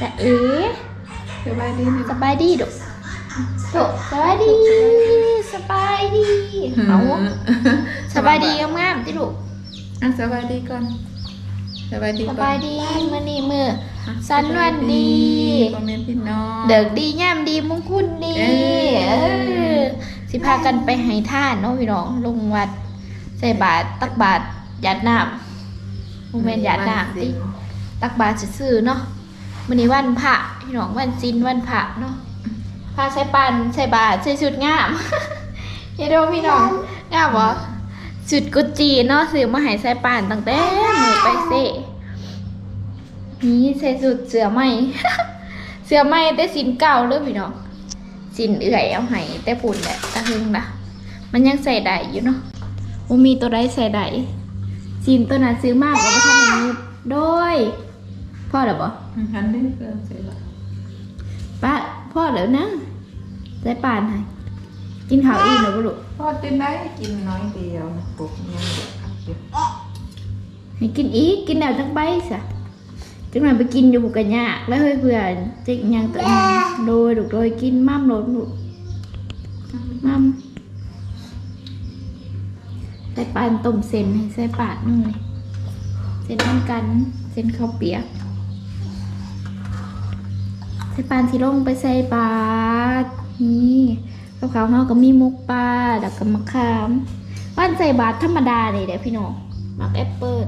จะเอ๋สบายดีไหมสบายดีดุดุสบายดีสบายดีเอาสบายดีงามๆที่ดุอะสบายดีก่อนสบายดีสก่อนบายดีมื่อนี้มือสันวันดีพ่อแม่พี่น้องเดิกดีย่ำดีมงคุนดีเออเออสิพากันไปให้ท่านเนาะพี่น้องลงวัดใส่บาตรตักบาตรหยาดน้ำโมเมนหยาดน้ำติตักบาตรซื่อๆเนาะ มื้อนี้วันพระพี่น้องวันจินวันพระเนาะพาใส่ปันใส่บาตรใส่ชุดงามเฮ็ดโดพี่น้องงามบ่ชุดกุจีเนาะซื้อมาให้ใส่ปานตั้งแต่มือไปเซ่นี่ใส่ชุดเสื้อใหมเสื้อใหม่แต่สินเก่าเลยพี่น้องสินเอื่อยเอาให้แต่ปุ่นแหละตะหึงนะมันยังใส่ได้อยู่เนาะบ่ามีตัวใดใส่ได้สินตัวนั้นซื้อมากกว่าทำอย่างนี้โดย พ่อเด้อบ่หันได้เกินเสร็จละป้าพ่อเดี๋ยวนะใส่ปานให้กินข้าวอิ่มแล้วบ่ลูกพ่อตินได้กินน้อยเดียวนะปุ๊บยังเด็กครับเดี๋ยวให้กินอีกกินแล้วจังใบซะจังหน่อยไปกินอยู่บุกันยากแล้วเฮ้ยเพื่อนจิกยังตัวเองโดยลูกโดยกินมั่มโดยลูกมั่มใส่ปานต้มเส้นให้ใส่ปาดนึงเลยเส้นน้ำกันเส้นข้าวเปียก ใส่ปานสิลงไปใส่ปาดนี่กับข้าวเฮาก็มีมุกปลาแล้วก็มะขามวันใส่บาทธรรมดาเลยเด้อพี่น้องมักแอปเปิ้ล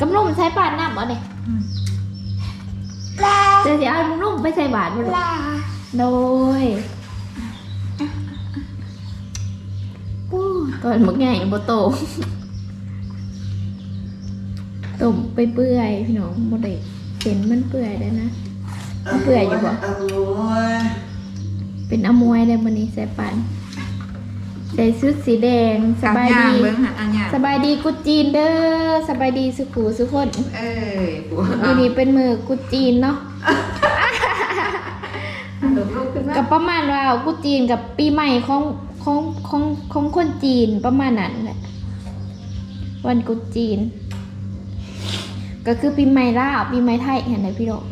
กำลังใช้ปานน้ำบ่เนี่ยอืมเดี๋ยวสิเอานุ่มไปใส่บาทบ่ลูกโดยโอ้ตอนมึกใหญ่บ่โตต้มไปเปื่อยพี่น้องบ่ได้เห็นมันเปื่อยได้นะ เปื่อยอยู่บ่เป็นอมวยเลยวันนี้ใส่ปันใส่ชุดสีแดงสบายย่างดีเบิ้งหันอันย่างสบายดีกุดจีนเด้อสบายดีสุขูสุขคนเอ้ยปัววันนี้เป็นมือกุดจีนเนาะลูกขึ้นมากับประมาณว่ากุดจีนกับปีใหม่ของของของของคนจีนประมาณนั้นแหละวันกุดจีน ก็คือปีใหม่ลาวปีใหม่ไทยเห็นไหมพี่โดอก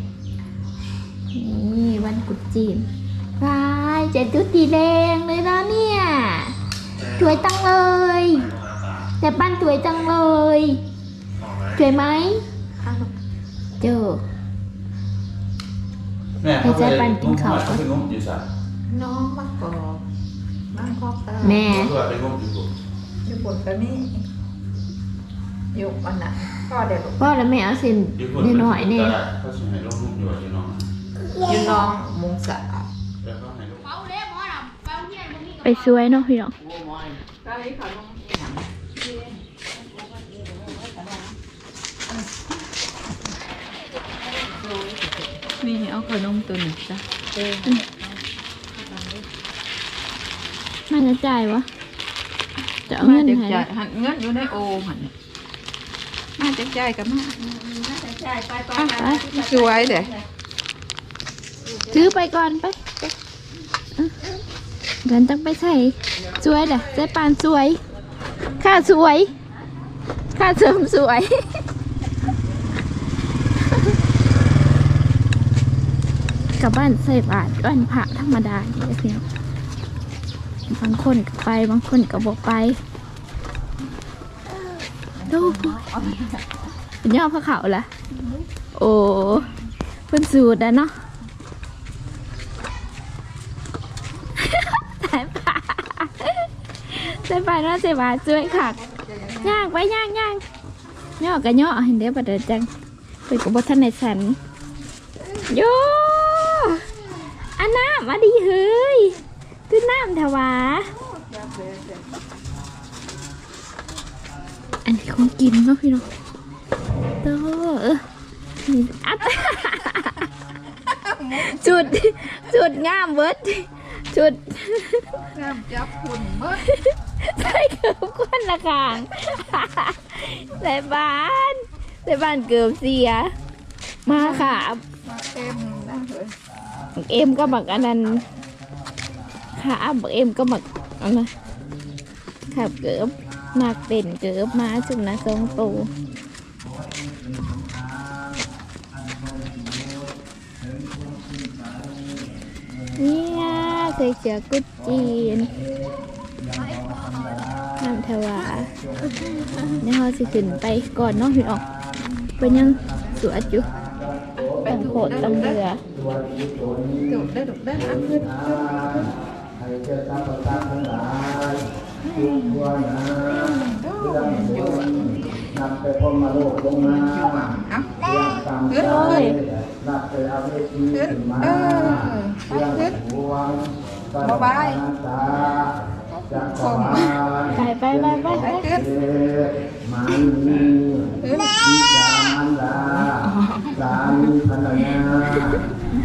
นี่วันกุดจีนว้ายเจ็ดชุดสีแดงเลยนะเนี่ยสวยจังเลย แต่บ้านสวยจังเลยสวยไหมเจอแม่เขาไปงมเขาไปงมอยู่สระน้องมากอกบ้านครอบตาแม่เขาไปงมอยู่บุอยู่บนกันนี่อยู่อันไหนพ่อเด็กพ่อแล้วแม่เอาเส้นอยู่คนนิดหน่อยเนี่ย อยู่ที่น้องอยู่น้องมุงสะแล้วเขาให้ลงไปสวยเนาะพี่น้องก็ให้เขาลงอีหยังนี่เอาขนมตัวหนึ่งจ้ะมันจะจ่ายวะจะเอามาเงินเด็กให้จ่ายหันเงินอยู่ในโอหันเนี่ยมาเด็กจ่ายกับมาอะสวยเด้ื้อไปก่อนไปเดินต้องไปใส่สวยเด้อใส่ปานสวยค่าสวยค่าเสริมสวยกลับบ้านใส่บาทวันพระธรรมดาเด้อพี่น้องบางคนก็ไปบางคนก็บอกไปดูเป็นยอดพระเขาละโอ้เพิ่นสูตรอะเนาะ สายป่า สายป่าเนาะสายป่าช่วยขักย่างไปย่างย่างย่อกันย่อเห็นเด้ประเดี๋ยวจังไปกับบทันในสันโยอันน้ำมาดีเฮ้ยขึ้นน้ำถวาอันนี้ของกินเนาะพี่น้องเด้อนี่อัดจุดจุดงามเบิด จุดน้ำจับคุณเมื่อใส่เกือบควนละคางใส่บ้านใส่บ้านเกือบเสีย มาค่ะมาเต็มนะเฮ้ยบักเอ็มก็บักอันนั้นค่ะบักเอ็มก็บักอันนั้นขับเกือบมากเด่นเกือบมาจุ่มนะทรงตู ใส่เสื้อกุดจีนน้ำทวาเดี๋ยวเราสิขึ้นไปก่อนเนาะพี่น้องเป็นยังสวดอยู่ตังโขดตังเรือดุได้ดุได้อะขึ้นให้เจ้าทรัพย์ประทานทั้งหลายทุกทั่วหนาเรื่องอยู่นับไปพรหมโลกลงมาเอ้าเรื่อนใจขึ้นนับไปเอาเวทีขึ้นเออเรื่อน บ๊ายบายตาจักรวาลไปไปไปไปไปไปขึ้นเทมานีทิจามันดาสามีภรรยา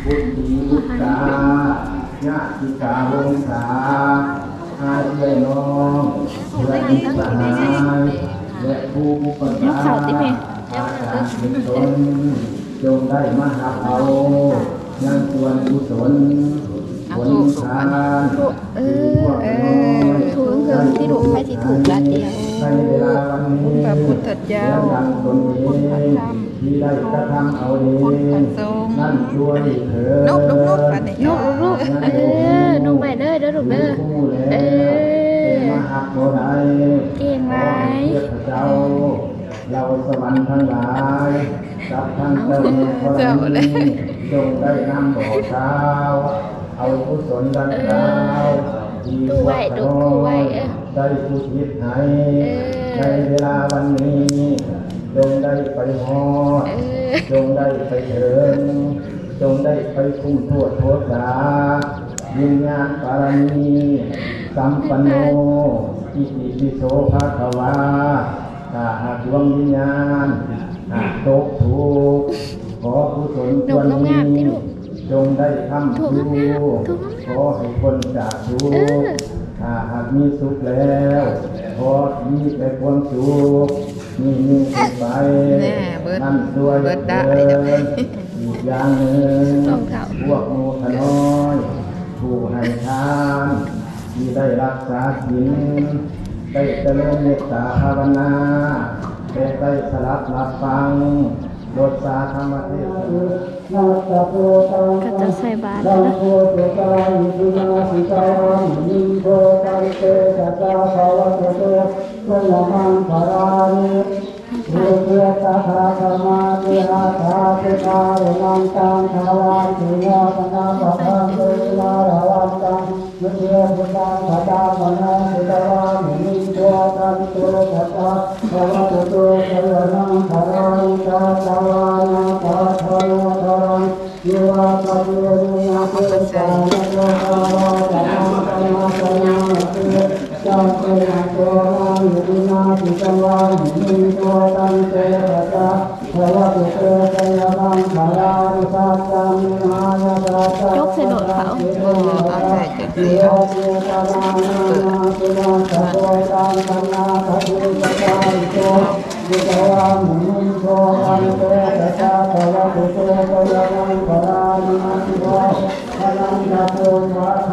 บุตรีบุตราญาติกาวงศาอาเยน้องและมิตรสหายและผู้อุปถัมภ์อาจารย์เป็นตนจงได้มาหาเอายังส่วนกุศล ผลทานเออเออถูกเครื่องที่ถูกไปที่ถูกละเดียวในเวลาวันนี้พระพุทธเจ้าดังตนเองที่ได้กระทำเอาเองนั่นช่วยเถิดนกนกนกอันนี้นกลูกเออนุ่งไปเด้อเด้อลูกเด้อผู้แลเออมาหักโบไดเก่งหลายเทพเจ้าเราสวรรค์ทั้งหลายกับทั้งเจ้าเมืองธรณีจงได้นำบ่อเช้า เอากุศลดังกล่าวที่ว้ดูตู้ไว้เออได้ผู้ทิศให้เออในเวลาวันนี้จงได้ไปฮอดจงได้ไปเถิงจงได้ไปคุ้มโทษโทษสาวิญญาณปารมีสัมปันโนอิติปิโสภะคะวาถ้าหากดวงวิญญาณหากตกถูกข์ขอกุศลส่วนนี้ จงได้ทำดูขอให้คนจากทุกข์ถ้าหากมีสุขแล้วขอมีแต่ความสุขมีมีขึ้นไปแน่เบิดนั่นด้วยเบิดได้เดินอีกอย่างหนึ่งรองเท้าพวกโมขน้อยผู้ให้ทานที่ได้รักษาศีลได้เจริญเมตตาภาวนาได้ได้สลับรับฟัง รสสาธรรมเทศนาตะโตังก็จะใส่บาตรนะโพตุกายิสุนาสิกามิโพตังเตจาภาวะโตโตกุลมังภารานิเทเทตถาธรรมาติอาถาติกาเรนังตังภาวันติยาปะพังตังทพุตังภะดามนาสิตวามิโพตังเตสัจจาภาวะโตโตกุลารานิตนาปะทังวะทังยุวาปะเยนาราวัตัง ตะนาตะนาเตจังเะตะตะยกใส่โด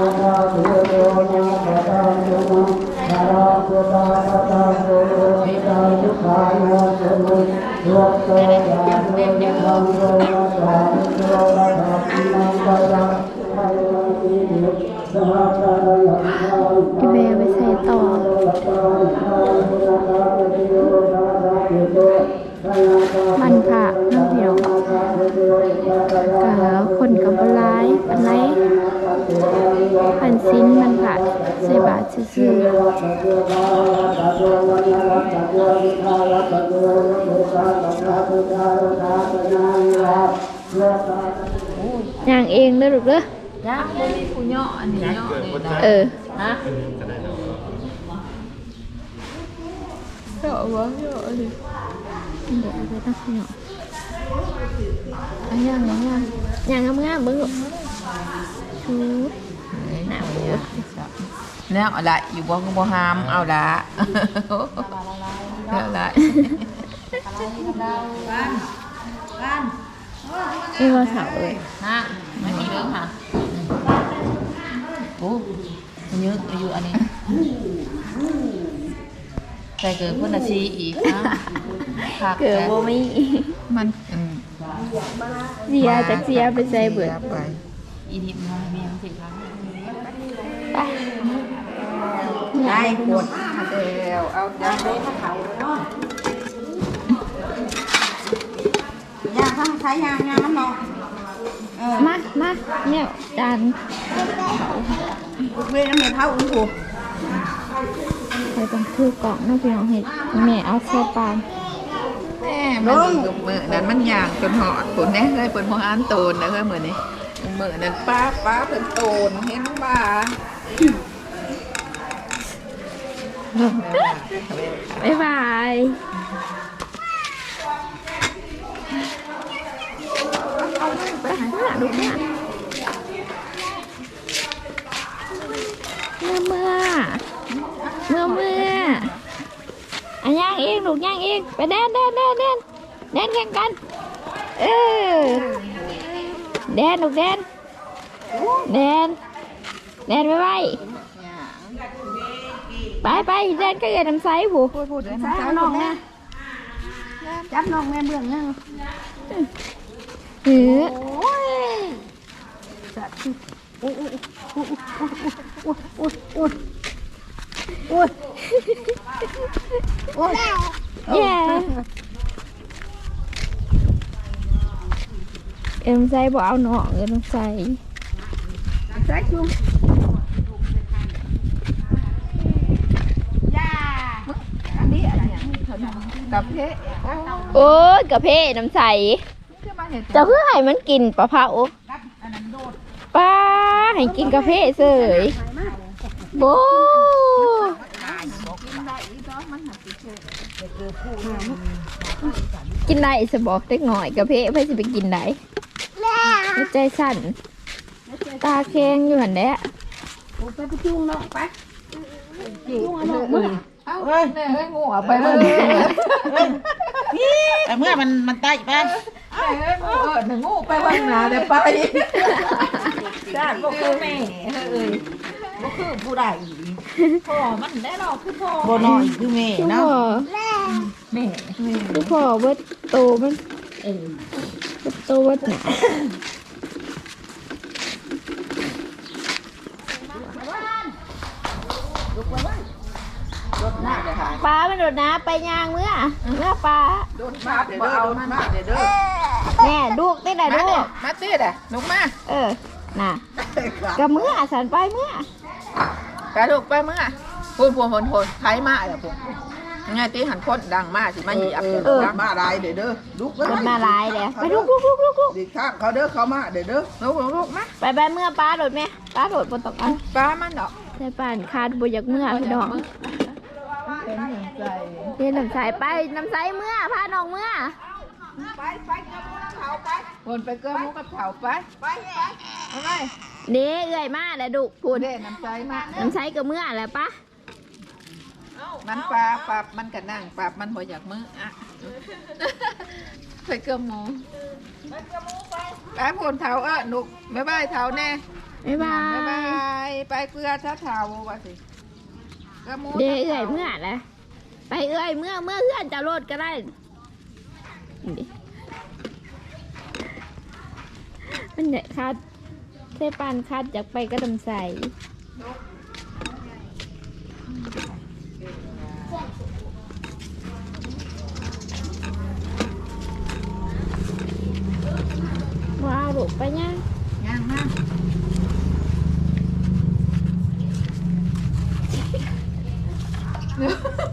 เพ ผ่าใส่บาทซื่อๆอย่างเองเด้อลูกเด้อย่างบ่มีผู้เหยาะอันนี้เหยาะนี่นะเออฮะก็ได้เนาะเหยาะบ่เหยาะเลยเดี๋ยวไปตั้งเนาะอันย่างย่างย่างย่างงามๆเบิ่งลูกชูหนาวเยอะ แล้วเอาละอยู่บ่ก็บ่ห้ามเอาละเอาละนี่ว่าสาวเอ้ยฮะไม่มีเรื่องค่ะโอ้มันเยอะอยู่อันนี้ใส่เกิดพุ่นนาทีอีกนะผักเกิดบ่มีมันอืมเสียจักเสียไปใส่เบิดไปอีทิพย์น้อยเมียสิครับไป ได้กดเดียวเอาจานเล่มาเขาเนาะยางทั้งใช้ยางยางมันเนาะเออมามาเนี่ยจานเวน้ำเมเท่าอุ้งผูไปต้องคือกล่องเน้องพี่น้องเห็ดแม่เอาแค่ปานแม่มันดีกับมือนั้นมันย่างจนหอดผลแน่เลยเปิดมองอันโตนนะเลยเหมือนนี้มือนั้นป้าป้าเป็นโตนเห็นป่า บ๊ายบายไปหาหน้าดูหน้าเมื่อเมื่อเมื่อเมื่ออันย่างเองลูกย่างเองไปแดนแดนแดนแดนแดนแข่งกันเออแดนลูกแดนแดนแดนไปไป ไปไปแดนก็เกิดน้ำใสผู้พูดพูดเลยใช้นะน้องแม่จับน้องแม่เบื้องนั่งเหือโอ้ยสัตว์โอ้ยโอ้ยโอ้ยโอ้ยโอ้ยโอ้ยโอ้ยแย่เอ็มใส่บ่เอาหนองเอ็มใส่ใส่ชุ่มยาอันนี้อะไรเนี่ย กับเพะโอ้ยกระเพาะน้ำใสจะมาเห็นเจะเพื่อให้มันกินปลาเผาอันนั้นโดดป้าให้กินกระเพาะเสยโบกินได้สบอกเล็กหน่อยกระเพาะเพื่อจะไปกินได้หัวใจสั่นตาแข็งอยู่หันแหละไปไปจุงน้องไป จุ่มน้องมือเอาเฮ้ยเฮ้ยงูไปเลยแต่เมื่อมันมันไต่ไปเฮ้ยงูเออหนึ่งงูไปวันหนาเดี๋ยวไปจ้าก็คือแม่เอ้ยก็คือผู้ใดพ่อมันได้หรอกคือพ่อบ่นอยคือแม่เนาะแม่คือพ่อเบิดโตมันเบิดโตเบิดหนา ปลามันโดดน้ำไปยางเมื่อเมื่อปลาโดนมาเดี๋ยวเด้อโดนมาเดี๋ยวเด้อแน่ลูกติดไหนมาลูเนี่ยกมาตีดอะลงมาเออน่ะกับเมื่อสันไปเมื่อไปลูกไปมึงอะพูนพูนพูนพูนไทยมาอะพูนไงตีหันคนดังมากสิมาเหยียบเออมาลายเด้อเด้อลุกมันมาลายเลยไปลูกลูกลูกลูกลูกดีข้างเขาเด้อเขามาเด้อเด้อลูกลูกลูกมาไปไปเมื่อปลาโดดไหมปลาโดดบนตกอันป้ามันดอกใช่ป่านคาดบุอยากเมื่อพี่น้อง เป็นหนึ่งใจเรียนน้ำใสไปน้ำใสเมื่อพาน้องเมื่อไปไปกับพวกเขาไปวนไปเกลือมุกกับเผาไปไปไปเอาไงเด้เอื่อยมาแล้วดุพูดเด่น้ำใจมาน้ำใสกับเมื่อแล้วปะมันปลาปรับมันกระนั่งปรับมันบ่อยากมืออะไปเกลือหมูไปพูนเถาเออหนุกบ๊ายบายเถาแน่บ๊ายบาบ๊ายบายยไปเกลือถ้าเถาว่าสิ เกลือหมูเด้เอื่อยเมื่อแล้วไปเอื่อยเมื่อเมื่อเพื่อนจะโลดก็ได้ดิมันเนี่ยคาดเทปานคาดอยากไปก็ดำใสว้าวลูกไปยังย่างมาก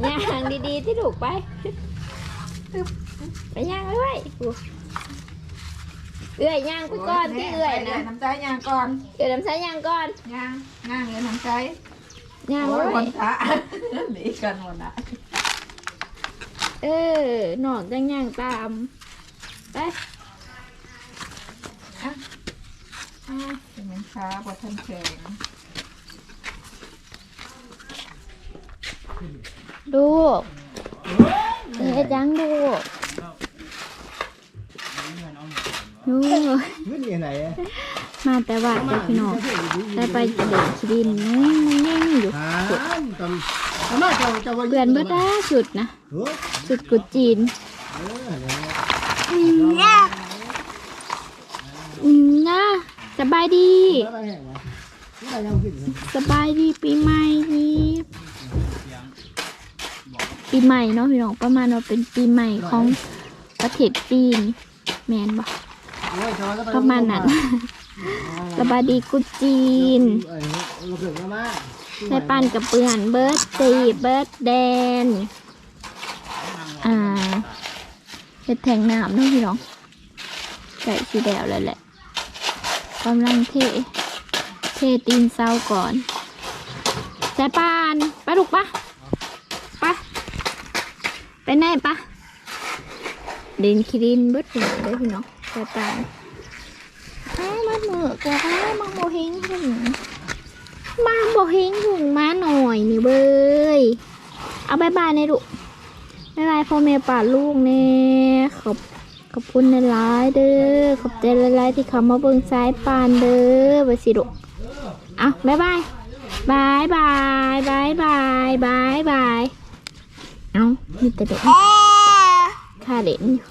ย่างดีๆที่ถูกไปไปย่างไว้ไว้กูเอื้อยย่างไปก่อนที่เอื้อยนะน้ำใจย่างก่อนเอื้อยน้ำใช้ย่างก่อนย่างย่างเลยน้ำใจย่างโอ้ไว้ยคนพระหนีกันหมดนะเออหนอกจังย่างตามไปอ้าวเป็นเหมือนช้าบอทันแข็ง ดูเฮ็ดยังดูกลูกเงินยังไงมาแต่ว่าเด็กพี่น้องได้ไปเด็กขีดินนู้นนี่อยู่สุดเปลี่ยนเบิดได้สุดนะสุดกุจีนอืมนะสบายดี สบายดีปีใหม่ดี ปีใหม่เนาะพี่น้องประมาณว่าเป็นปีใหม่ของประเทศจีนแมนบ่โอ้ยชาวบ้านประมาณนั้นสบายดีกุดจีนเออเราเกิดมาใส่ปันกับเปื่อนเบิร์ดตีเบิร์ดแดน อ่าเห็ดแทงน้ำเนาะพี่น้องไก่สีแดวเลยแหละกำลังเท เทตีนเศร้าก่อนใส่ปานไปลูกปะไป ไปไหนปะดินคิดินเบิดหัวเลยพี่น้องใส่ปานอ้าวมาเหมือกว่าอ้าวมาโมเฮงถึงมาบอกเฮงถุงมาหน่อยนี่เบยเอาบายบายในลูกบายบายพ่อแม่ป่าลูกเน่ขอบขอบคุณในร้ายๆเด้อขอบใจหลายๆที่เขามาเบิ่งสายปานเด้อไปสิลูกเอาบายบายบายบายบายบายบายบาย นี่กระโดดค่าเด่นอยู่